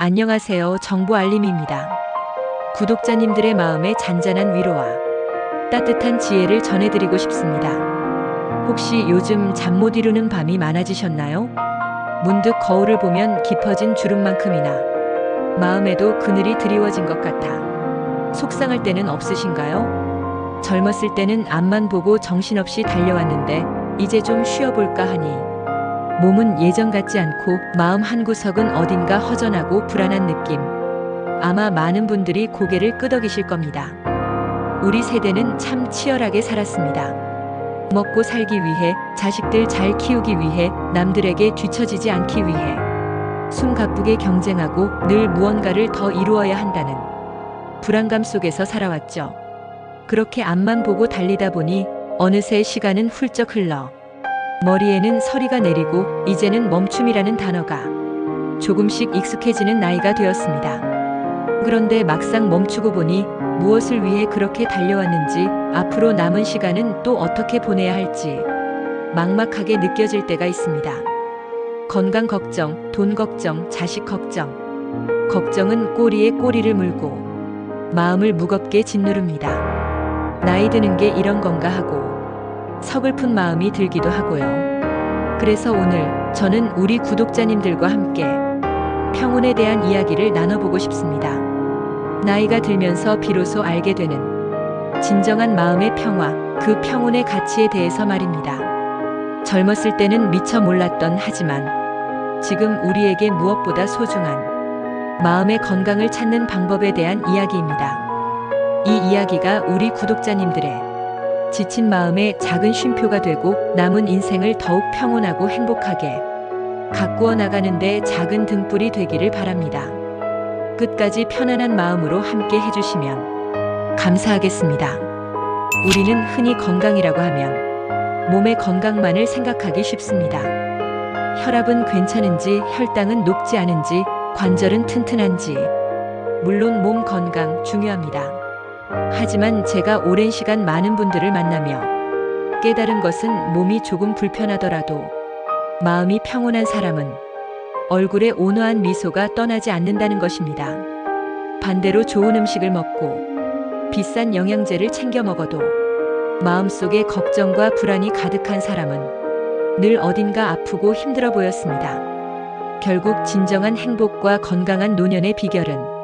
안녕하세요. 정보 알림입니다. 구독자님들의 마음에 잔잔한 위로와 따뜻한 지혜를 전해드리고 싶습니다. 혹시 요즘 잠 못 이루는 밤이 많아지셨나요? 문득 거울을 보면 깊어진 주름만큼이나 마음에도 그늘이 드리워진 것 같아 속상할 때는 없으신가요? 젊었을 때는 앞만 보고 정신없이 달려왔는데 이제 좀 쉬어볼까 하니 몸은 예전 같지 않고 마음 한구석은 어딘가 허전하고 불안한 느낌. 아마 많은 분들이 고개를 끄덕이실 겁니다. 우리 세대는 참 치열하게 살았습니다. 먹고 살기 위해, 자식들 잘 키우기 위해, 남들에게 뒤처지지 않기 위해, 숨 가쁘게 경쟁하고 늘 무언가를 더 이루어야 한다는 불안감 속에서 살아왔죠. 그렇게 앞만 보고 달리다 보니 어느새 시간은 훌쩍 흘러 머리에는 서리가 내리고 이제는 멈춤이라는 단어가 조금씩 익숙해지는 나이가 되었습니다. 그런데 막상 멈추고 보니 무엇을 위해 그렇게 달려왔는지 앞으로 남은 시간은 또 어떻게 보내야 할지 막막하게 느껴질 때가 있습니다. 건강 걱정, 돈 걱정, 자식 걱정. 걱정은 꼬리에 꼬리를 물고 마음을 무겁게 짓누릅니다. 나이 드는 게 이런 건가 하고 서글픈 마음이 들기도 하고요. 그래서 오늘 저는 우리 구독자님들과 함께 평온에 대한 이야기를 나눠보고 싶습니다. 나이가 들면서 비로소 알게 되는 진정한 마음의 평화, 그 평온의 가치에 대해서 말입니다. 젊었을 때는 미처 몰랐던 하지만 지금 우리에게 무엇보다 소중한 마음의 건강을 찾는 방법에 대한 이야기입니다. 이 이야기가 우리 구독자님들의 지친 마음에 작은 쉼표가 되고 남은 인생을 더욱 평온하고 행복하게 가꾸어 나가는데 작은 등불이 되기를 바랍니다. 끝까지 편안한 마음으로 함께 해주시면 감사하겠습니다. 우리는 흔히 건강이라고 하면 몸의 건강만을 생각하기 쉽습니다. 혈압은 괜찮은지, 혈당은 높지 않은지, 관절은 튼튼한지, 물론 몸 건강 중요합니다. 하지만 제가 오랜 시간 많은 분들을 만나며 깨달은 것은 몸이 조금 불편하더라도 마음이 평온한 사람은 얼굴에 온화한 미소가 떠나지 않는다는 것입니다. 반대로 좋은 음식을 먹고 비싼 영양제를 챙겨 먹어도 마음속에 걱정과 불안이 가득한 사람은 늘 어딘가 아프고 힘들어 보였습니다. 결국 진정한 행복과 건강한 노년의 비결은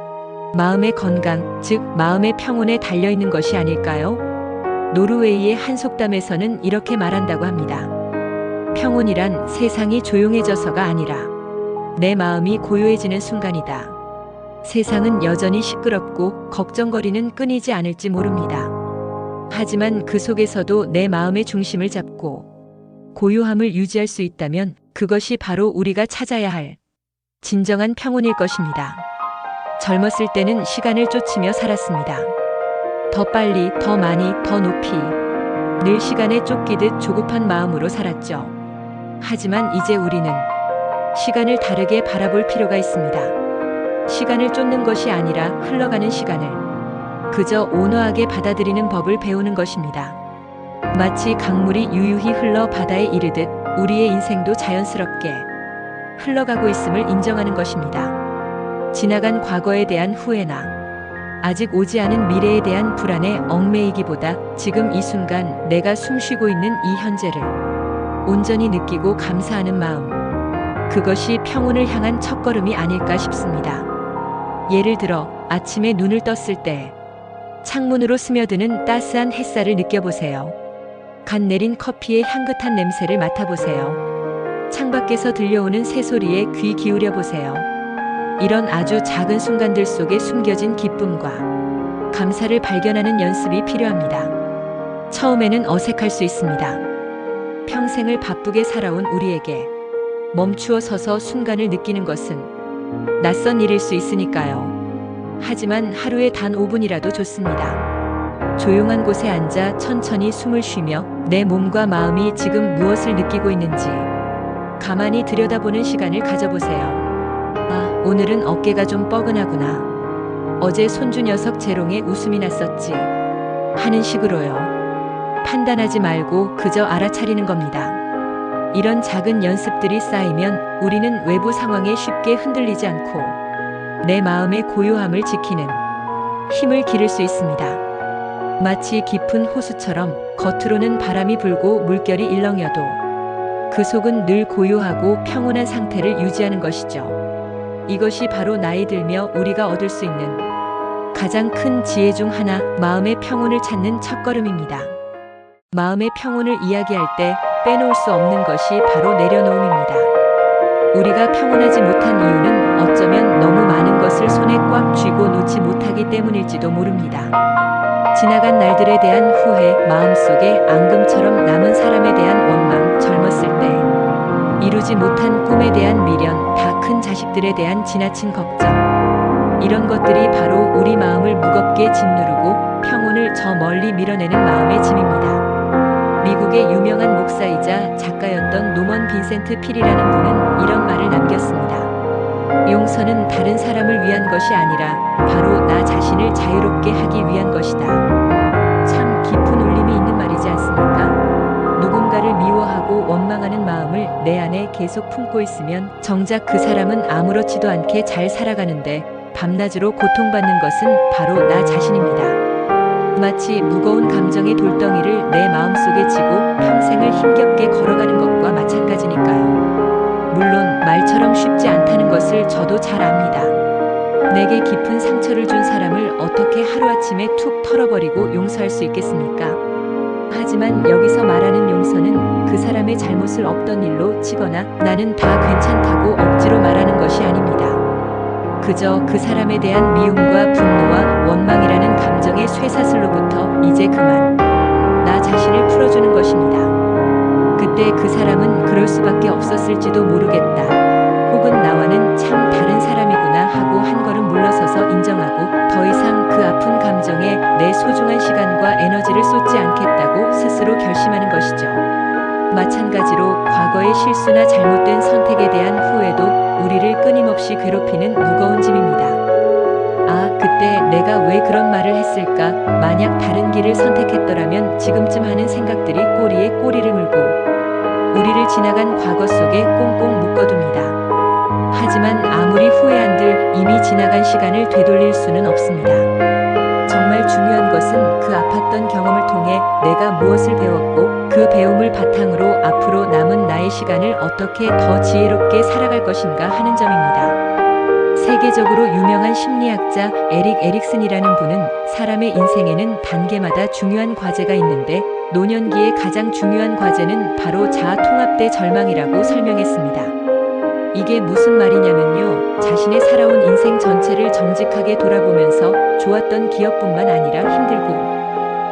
마음의 건강, 즉 마음의 평온에 달려 있는 것이 아닐까요? 노르웨이의 한 속담에서는 이렇게 말한다고 합니다. 평온이란 세상이 조용해져서가 아니라 내 마음이 고요해지는 순간이다. 세상은 여전히 시끄럽고 걱정거리는 끊이지 않을지 모릅니다. 하지만 그 속에서도 내 마음의 중심을 잡고 고요함을 유지할 수 있다면 그것이 바로 우리가 찾아야 할 진정한 평온일 것입니다. 젊었을 때는 시간을 쫓으며 살았습니다. 더 빨리, 더 많이, 더 높이. 늘 시간에 쫓기듯 조급한 마음으로 살았죠. 하지만 이제 우리는 시간을 다르게 바라볼 필요가 있습니다. 시간을 쫓는 것이 아니라 흘러가는 시간을 그저 온화하게 받아들이는 법을 배우는 것입니다. 마치 강물이 유유히 흘러 바다에 이르듯 우리의 인생도 자연스럽게 흘러가고 있음을 인정하는 것입니다. 지나간 과거에 대한 후회나 아직 오지 않은 미래에 대한 불안에 얽매이기보다 지금 이 순간 내가 숨쉬고 있는 이 현재를 온전히 느끼고 감사하는 마음. 그것이 평온을 향한 첫걸음이 아닐까 싶습니다. 예를 들어 아침에 눈을 떴을 때 창문으로 스며드는 따스한 햇살을 느껴보세요. 갓 내린 커피의 향긋한 냄새를 맡아보세요. 창밖에서 들려오는 새소리에 귀 기울여 보세요. 이런 아주 작은 순간들 속에 숨겨진 기쁨과 감사를 발견하는 연습이 필요합니다. 처음에는 어색할 수 있습니다. 평생을 바쁘게 살아온 우리에게 멈추어 서서 순간을 느끼는 것은 낯선 일일 수 있으니까요. 하지만 하루에 단 5분이라도 좋습니다. 조용한 곳에 앉아 천천히 숨을 쉬며 내 몸과 마음이 지금 무엇을 느끼고 있는지 가만히 들여다보는 시간을 가져보세요. 아, 오늘은 어깨가 좀 뻐근하구나. 어제 손주 녀석 재롱에 웃음이 났었지. 하는 식으로요. 판단하지 말고 그저 알아차리는 겁니다. 이런 작은 연습들이 쌓이면 우리는 외부 상황에 쉽게 흔들리지 않고 내 마음의 고요함을 지키는 힘을 기를 수 있습니다. 마치 깊은 호수처럼 겉으로는 바람이 불고 물결이 일렁여도 그 속은 늘 고요하고 평온한 상태를 유지하는 것이죠. 이것이 바로 나이 들며 우리가 얻을 수 있는 가장 큰 지혜 중 하나, 마음의 평온을 찾는 첫걸음입니다. 마음의 평온을 이야기할 때 빼놓을 수 없는 것이 바로 내려놓음입니다. 우리가 평온하지 못한 이유는 어쩌면 너무 많은 것을 손에 꽉 쥐고 놓지 못하기 때문일지도 모릅니다. 지나간 날들에 대한 후회, 마음속에 앙금처럼 남은 사람에 대한 원망, 젊었을 때 이루지 못한 꿈에 대한 미련, 자식들에 대한 지나친 걱정. 이런 것들이 바로 우리 마음을 무겁게 짓누르고 평온을 저 멀리 밀어내는 마음의 짐입니다. 미국의 유명한 목사이자 작가였던 노먼 빈센트 필이라는 분은 이런 말을 남겼습니다. 용서는 다른 사람을 위한 것이 아니라 바로 나 자신을 자유롭게 하기 위한 것이다. 참 깊은 울림이 있는 말이지 않습니까? 누군가를 미워하고 원망하는 마음을 내 안에 계속 품고 있으면 정작 그 사람은 아무렇지도 않게 잘 살아가는데 밤낮으로 고통받는 것은 바로 나 자신입니다. 마치 무거운 감정의 돌덩이를 내 마음속에 지고 평생을 힘겹게 걸어가는 것과 마찬가지니까요. 물론 말처럼 쉽지 않다는 것을 저도 잘 압니다. 내게 깊은 상처를 준 사람을 어떻게 하루아침에 툭 털어버리고 용서할 수 있겠습니까? 하지만 여기서 말하는 용서는 그 사람의 잘못을 없던 일로 치거나 나는 다 괜찮다고 억지로 말하는 것이 아닙니다. 그저 그 사람에 대한 미움과 분노와 원망이라는 감정의 쇠사슬로부터 이제 그만 나 자신을 풀어주는 것입니다. 그때 그 사람은 그럴 수밖에 없었을지도 모르겠다. 혹은 나와는 참 다른 사람이구나 하고 한 걸음 물러서서 인정하고 더 이상 그 아픈 감정에 내 소중한 시간과 에너지를 쏟지 않겠다고 스스로 결심하는 것이죠. 마찬가지로 과거의 실수나 잘못된 선택에 대한 후회도 우리를 끊임없이 괴롭히는 무거운 짐입니다. 아, 그때 내가 왜 그런 말을 했을까? 만약 다른 길을 선택했더라면 지금쯤 하는 생각들이 꼬리에 꼬리를 물고 우리를 지나간 과거 속에 꽁꽁 묶어둡니다. 하지만 아무리 후회한들 이미 지나간 시간을 되돌릴 수는 없습니다. 정말 중요한 것은 그 아팠던 경험을 통해 내가 무엇을 배웠고 그 배움을 바탕으로 앞으로 남은 나의 시간을 어떻게 더 지혜롭게 살아갈 것인가 하는 점입니다. 세계적으로 유명한 심리학자 에릭 에릭슨이라는 분은 사람의 인생에는 단계마다 중요한 과제가 있는데 노년기의 가장 중요한 과제는 바로 자아 통합 대 절망이라고 설명했습니다. 이게 무슨 말이냐면요. 자신의 살아온 인생 전체를 정직하게 돌아보면서 좋았던 기억뿐만 아니라 힘들고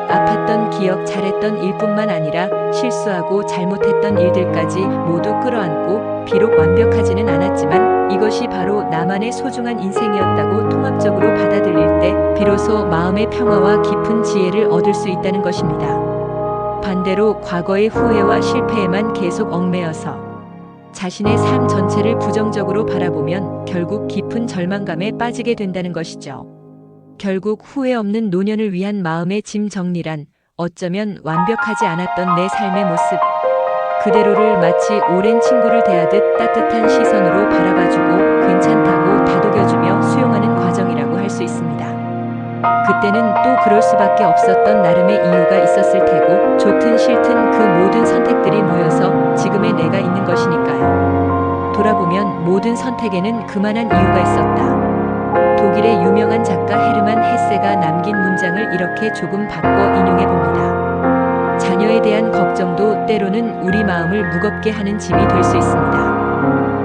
아팠던 기억, 잘했던 일뿐만 아니라 실수하고 잘못했던 일들까지 모두 끌어안고 비록 완벽하지는 않았지만 이것이 바로 나만의 소중한 인생이었다고 통합적으로 받아들일 때 비로소 마음의 평화와 깊은 지혜를 얻을 수 있다는 것입니다. 반대로 과거의 후회와 실패에만 계속 얽매여서 자신의 삶 전체를 부정적으로 바라보면 결국 깊은 절망감에 빠지게 된다는 것이죠. 결국 후회 없는 노년을 위한 마음의 짐 정리란 어쩌면 완벽하지 않았던 내 삶의 모습, 그대로를 마치 오랜 친구를 대하듯 따뜻한 시선으로 바라봐주고 괜찮다고 다독여주며 수용하는 과정이라고 할 수 있습니다. 그때는 또 그럴 수밖에 없었던 나름의 이유가 있었을 테고 좋든 싫든 그 모든 선택들이 모여서 지금의 내가 있는 것이니까요. 돌아보면 모든 선택에는 그만한 이유가 있었다. 독일의 유명한 작가 헤르만 헤세가 남긴 문장을 이렇게 조금 바꿔 인용해 봅니다. 자녀에 대한 걱정도 때로는 우리 마음을 무겁게 하는 짐이 될 수 있습니다.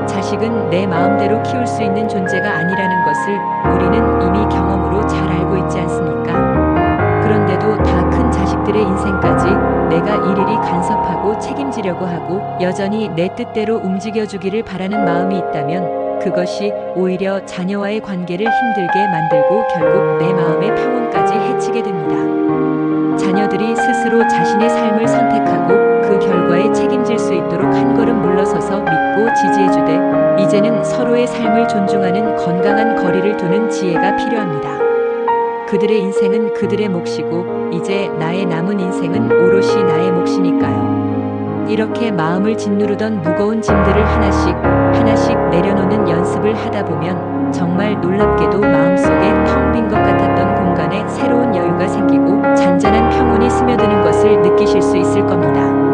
자식은 내 마음대로 키울 수 있는 존재가 아니라는 것을 우리는 이미 경험으로 잘 알고 있지 않습니까? 그런데도 다 큰 자식들의 인생까지 내가 일일이 간섭하고 책임지려고 하고 여전히 내 뜻대로 움직여주기를 바라는 마음이 있다면 그것이 오히려 자녀와의 관계를 힘들게 만들고 결국 내 마음의 평온까지 해치게 됩니다. 자녀들이 스스로 자신의 삶을 선택하고 그 결과에 책임질 수 있도록 한 걸음 물러서서 믿고 지지해주되 이제는 서로의 삶을 존중하는 건강한 거리를 두는 지혜가 필요합니다. 그들의 인생은 그들의 몫이고 이제 나의 남은 인생은 오롯이 나의 몫이니까요. 이렇게 마음을 짓누르던 무거운 짐들을 하나씩 하나씩 내려놓는 연습을 하다 보면 정말 놀랍게도 마음속에 텅 빈 것 같았던 공간에 새로운 여유가 생기고 잔잔한 평온이 스며드는 것을 느끼실 수 있을 겁니다.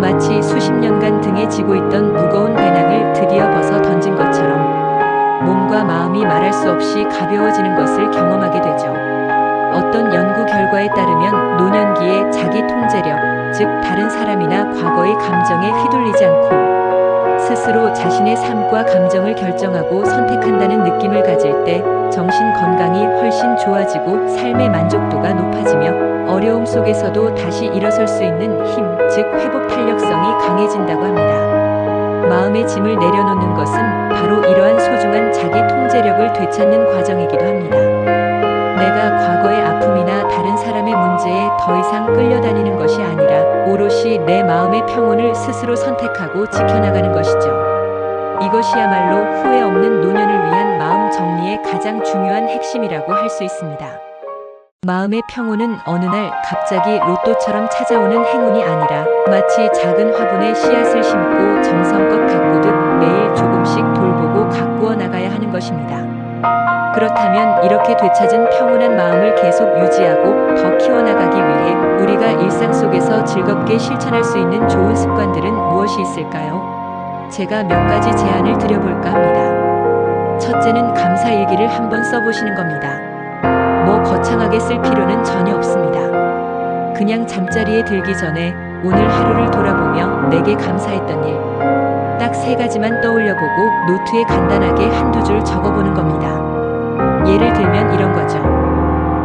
마치 수십 년간 등에 지고 있던 무거운 배낭을 드디어 벗어 던진 것처럼 몸과 마음이 말할 수 없이 가벼워지는 것을 경험하게 되죠. 어떤 연구 결과에 따르면 노년기에 자기 통제력, 즉 다른 사람이나 과거의 감정에 휘둘리지 않고 스스로 자신의 삶과 감정을 결정하고 선택한다는 느낌을 가질 때 정신 건강이 훨씬 좋아지고 삶의 만족도가 높아지며 어려움 속에서도 다시 일어설 수 있는 힘, 즉 회복 탄력성이 강해진다고 합니다. 마음의 짐을 내려놓는 것은 바로 이러한 소중한 자기 통제력을 되찾는 과정이기도 합니다. 내가 과거의 아픔이나 다른 사람의 문제에 더 이상 끌려다니는 것이 아니라 오롯이 내 마음의 평온을 스스로 선택하고 지켜나가는 것이죠. 이것이야말로 후회 없는 노년을 위한 마음 정리의 가장 중요한 핵심이라고 할 수 있습니다. 마음의 평온은 어느 날 갑자기 로또처럼 찾아오는 행운이 아니라 마치 작은 화분에 씨앗을 심고 정성껏 가꾸듯 매일 조금씩 돌보고 가꾸어 나가야 하는 것입니다. 그렇다면 이렇게 되찾은 평온한 마음을 계속 유지하고 더 키워나가기 위해 우리가 일상 속에서 즐겁게 실천할 수 있는 좋은 습관들은 무엇이 있을까요? 제가 몇 가지 제안을 드려볼까 합니다. 첫째는 감사일기를 한번 써보시는 겁니다. 뭐 거창하게 쓸 필요는 전혀 없습니다. 그냥 잠자리에 들기 전에 오늘 하루를 돌아보며 내게 감사했던 일, 딱 세 가지만 떠올려보고 노트에 간단하게 한두 줄 적어보는 겁니다. 예를 들면 이런 거죠.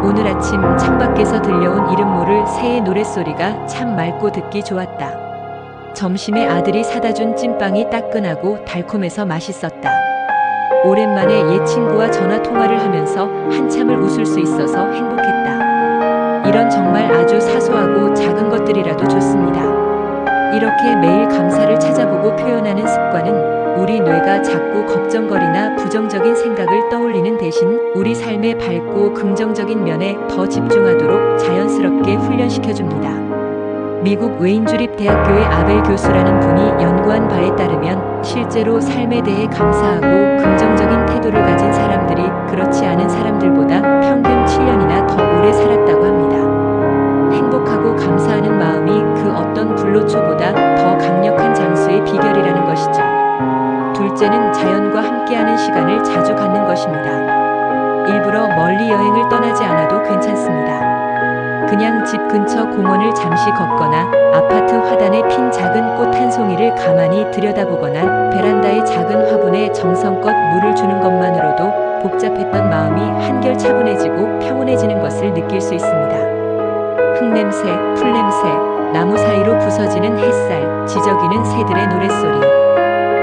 오늘 아침 창밖에서 들려온 이름 모를 새의 노랫소리가 참 맑고 듣기 좋았다. 점심에 아들이 사다 준 찐빵이 따끈하고 달콤해서 맛있었다. 오랜만에 옛 친구와 전화 통화를 하면서 한참을 웃을 수 있어서 행복했다. 이런 정말 아주 사소하고 작은 것들이라도 좋습니다. 이렇게 매일 감사를 찾아보고 표현하는 습관은 우리 뇌가 자꾸 걱정거리나 부정적인 생각을 떠올리는 대신 우리 삶의 밝고 긍정적인 면에 더 집중하도록 자연스럽게 훈련시켜줍니다. 미국 웨인주립 대학교의 아벨 교수라는 분이 연구한 바에 따르면 실제로 삶에 대해 감사하고 긍정적인 태도를 가진 사람들이 그렇지 않은 사람들보다 평균 7년이나 더 오래 살았다고 합니다. 행복하고 감사하는 마음이 그 어떤 불로초보다 더 강력한 장수의 비결이라는 것이죠. 둘째는 자연과 함께하는 시간을 자주 갖는 것입니다. 일부러 멀리 여행을 떠나지 않아도 괜찮습니다. 그냥 집 근처 공원을 잠시 걷거나 아파트 화단에 핀 작은 꽃 한 송이를 가만히 들여다보거나 베란다의 작은 화분에 정성껏 물을 주는 것만으로도 복잡했던 마음이 한결 차분해지고 평온해지는 것을 느낄 수 있습니다. 흙냄새, 풀냄새, 나무 사이로 부서지는 햇살, 지저귀는 새들의 노랫소리.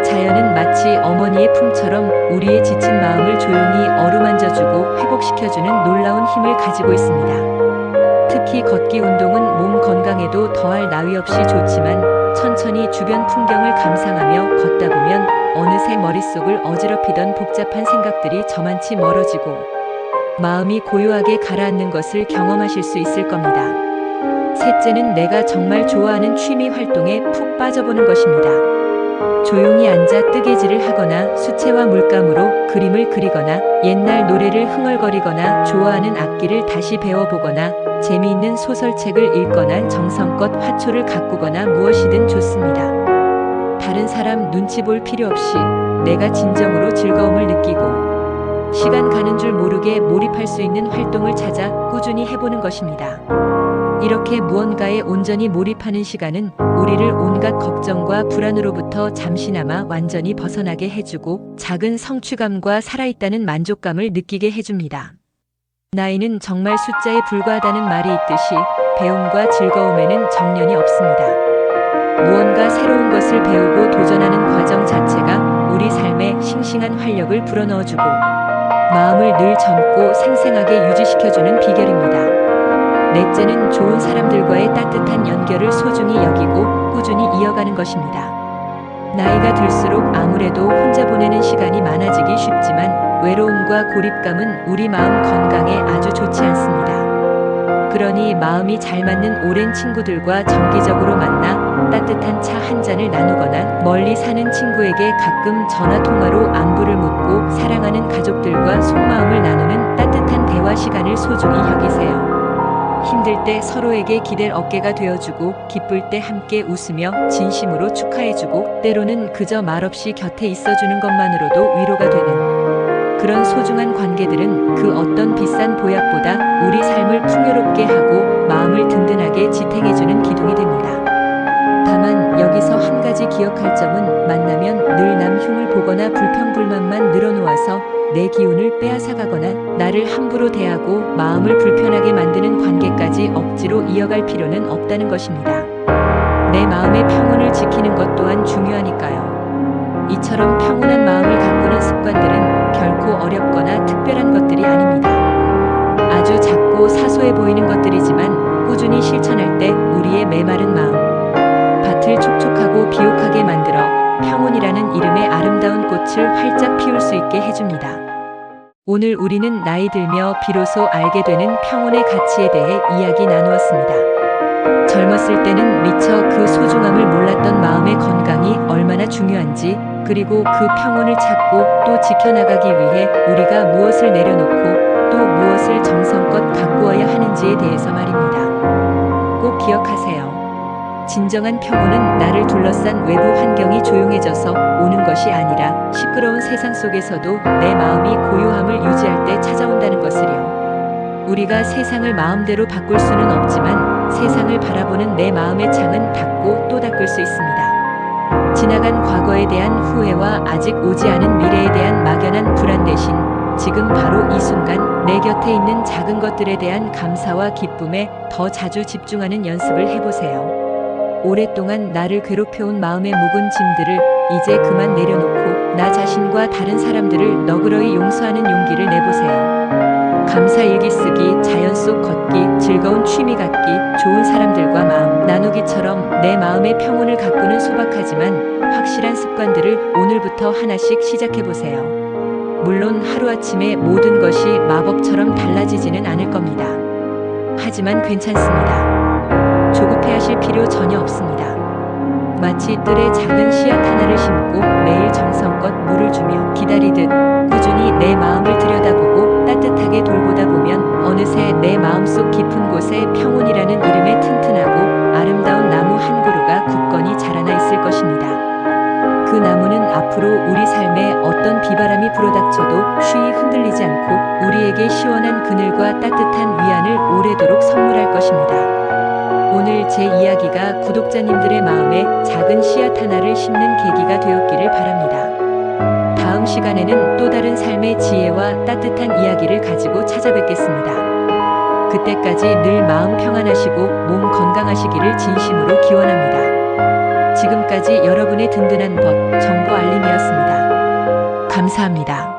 자연은 마치 어머니의 품처럼 우리의 지친 마음을 조용히 어루만져주고 회복시켜주는 놀라운 힘을 가지고 있습니다. 특히 걷기 운동은 몸 건강에도 더할 나위 없이 좋지만 천천히 주변 풍경을 감상하며 걷다 보면 어느새 머릿속을 어지럽히던 복잡한 생각들이 저만치 멀어지고 마음이 고요하게 가라앉는 것을 경험하실 수 있을 겁니다. 셋째는 내가 정말 좋아하는 취미 활동에 푹 빠져보는 것입니다. 조용히 앉아 뜨개질을 하거나 수채화 물감으로 그림을 그리거나 옛날 노래를 흥얼거리거나 좋아하는 악기를 다시 배워보거나 재미있는 소설책을 읽거나 정성껏 화초를 가꾸거나 무엇이든 좋습니다. 다른 사람 눈치 볼 필요 없이 내가 진정으로 즐거움을 느끼고 시간 가는 줄 모르게 몰입할 수 있는 활동을 찾아 꾸준히 해보는 것입니다. 이렇게 무언가에 온전히 몰입하는 시간은 우리를 온갖 걱정과 불안으로부터 잠시나마 완전히 벗어나게 해주고 작은 성취감과 살아있다는 만족감을 느끼게 해줍니다. 나이는 정말 숫자에 불과하다는 말이 있듯이 배움과 즐거움에는 정년이 없습니다. 무언가 새로운 것을 배우고 도전하는 과정 자체가 우리 삶에 싱싱한 활력을 불어넣어주고 마음을 늘 젊고 생생하게 유지시켜주는 비결입니다. 넷째는 좋은 사람들과의 따뜻한 연결을 소중히 여기고 꾸준히 이어가는 것입니다. 나이가 들수록 아무래도 혼자 보내는 시간이 많아지기 쉽지만 외로움과 고립감은 우리 마음 건강에 아주 좋지 않습니다. 그러니 마음이 잘 맞는 오랜 친구들과 정기적으로 만나 따뜻한 차 한 잔을 나누거나 멀리 사는 친구에게 가끔 전화 통화로 안부를 묻고 사랑하는 가족들과 속마음을 나누는 따뜻한 대화 시간을 소중히 여기세요. 힘들 때 서로에게 기댈 어깨가 되어주고 기쁠 때 함께 웃으며 진심으로 축하해주고 때로는 그저 말없이 곁에 있어주는 것만으로도 위로가 되는 그런 소중한 관계들은 그 어떤 비싼 보약보다 우리 삶을 풍요롭게 하고 마음을 든든하게 지탱해주는 기둥이 됩니다. 여기서 한 가지 기억할 점은 만나면 늘 남 흉을 보거나 불평불만만 늘어놓아서 내 기운을 빼앗아가거나 나를 함부로 대하고 마음을 불편하게 만드는 관계까지 억지로 이어갈 필요는 없다는 것입니다. 내 마음의 평온을 지키는 것 또한 중요하니까요. 이처럼 평온한 마음을 가꾸는 습관들은 결코 어렵거나 특별한 것들이 아닙니다. 아주 작고 사소해 보이는 것들이지만 꾸준히 실천할 때 우리의 메마른 마음, 밭을 촉촉하고 비옥하게 만들어 평온이라는 이름의 아름다운 꽃을 활짝 피울 수 있게 해줍니다. 오늘 우리는 나이 들며 비로소 알게 되는 평온의 가치에 대해 이야기 나누었습니다. 젊었을 때는 미처 그 소중함을 몰랐던 마음의 건강이 얼마나 중요한지, 그리고 그 평온을 찾고 또 지켜나가기 위해 우리가 무엇을 내려놓고 또 무엇을 정성껏 가꾸어야 하는지에 대해서 말입니다. 꼭 기억하세요. 진정한 평온은 나를 둘러싼 외부 환경이 조용해져서 오는 것이 아니라 시끄러운 세상 속에서도 내 마음이 고요함을 유지할 때 찾아온다는 것을요. 우리가 세상을 마음대로 바꿀 수는 없지만 세상을 바라보는 내 마음의 창은 닫고 또 닫을 수 있습니다. 지나간 과거에 대한 후회와 아직 오지 않은 미래에 대한 막연한 불안 대신 지금 바로 이 순간 내 곁에 있는 작은 것들에 대한 감사와 기쁨에 더 자주 집중하는 연습을 해보세요. 오랫동안 나를 괴롭혀온 마음의 묵은 짐들을 이제 그만 내려놓고 나 자신과 다른 사람들을 너그러이 용서하는 용기를 내보세요. 감사 일기 쓰기, 자연 속 걷기, 즐거운 취미 갖기, 좋은 사람들과 마음 나누기처럼 내 마음의 평온을 가꾸는 소박하지만 확실한 습관들을 오늘부터 하나씩 시작해 보세요. 물론 하루아침에 모든 것이 마법처럼 달라지지는 않을 겁니다. 하지만 괜찮습니다. 조급해하실 필요 전혀 없습니다. 마치 뜰에 작은 씨앗 하나를 심고 매일 정성껏 물을 주며 기다리듯 꾸준히 내 마음을 들여다보고 따뜻하게 돌보다 보면 어느새 내 마음속 깊은 곳에 평온이라는 이름의 튼튼하고 아름다운 나무 한 그루가 굳건히 자라나 있을 것입니다. 그 나무는 앞으로 우리 삶에 어떤 비바람이 불어닥쳐도 쉬이 흔들리지 않고 우리에게 시원한 그늘과 따뜻한 위안을 오래도록 선물할 것입니다. 오늘 제 이야기가 구독자님들의 마음에 작은 씨앗 하나를 심는 계기가 되었기를 바랍니다. 다음 시간에는 또 다른 삶의 지혜와 따뜻한 이야기를 가지고 찾아뵙겠습니다. 그때까지 늘 마음 평안하시고 몸 건강하시기를 진심으로 기원합니다. 지금까지 여러분의 든든한 벗 정보 알림이었습니다. 감사합니다.